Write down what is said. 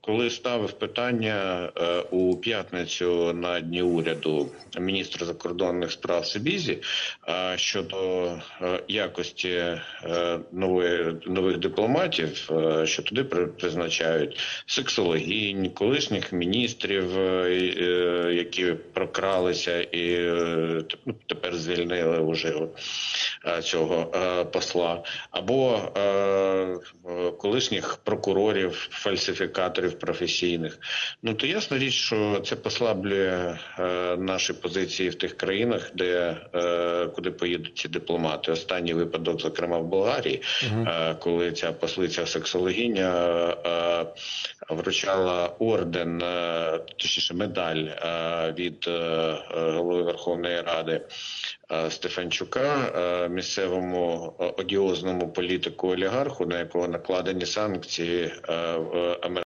Коли ставив питання е, у п'ятницю на дні уряду міністра закордонних справ Сибізі е, щодо е, якості нової нових дипломатів, що туди при- призначають сексологінь, колишніх міністрів, які прокралися і тепер звільнили уже цього е, посла, або е, е, колишніх прокурорів, фальсифікаторів професійних. Ну то ясна річ, що це послаблює е, наші позиції в тих країнах, де е, куди поїдуть ці дипломати. Останній випадок, зокрема в Болгарії, е, коли ця послиця сексологиня е, вручала орден, е, точніше медаль е, від е, е, голови Верховної Ради. Е, Стефанчука, е, місцевому е, одіозному політику олігарху, на якого накладені санкції в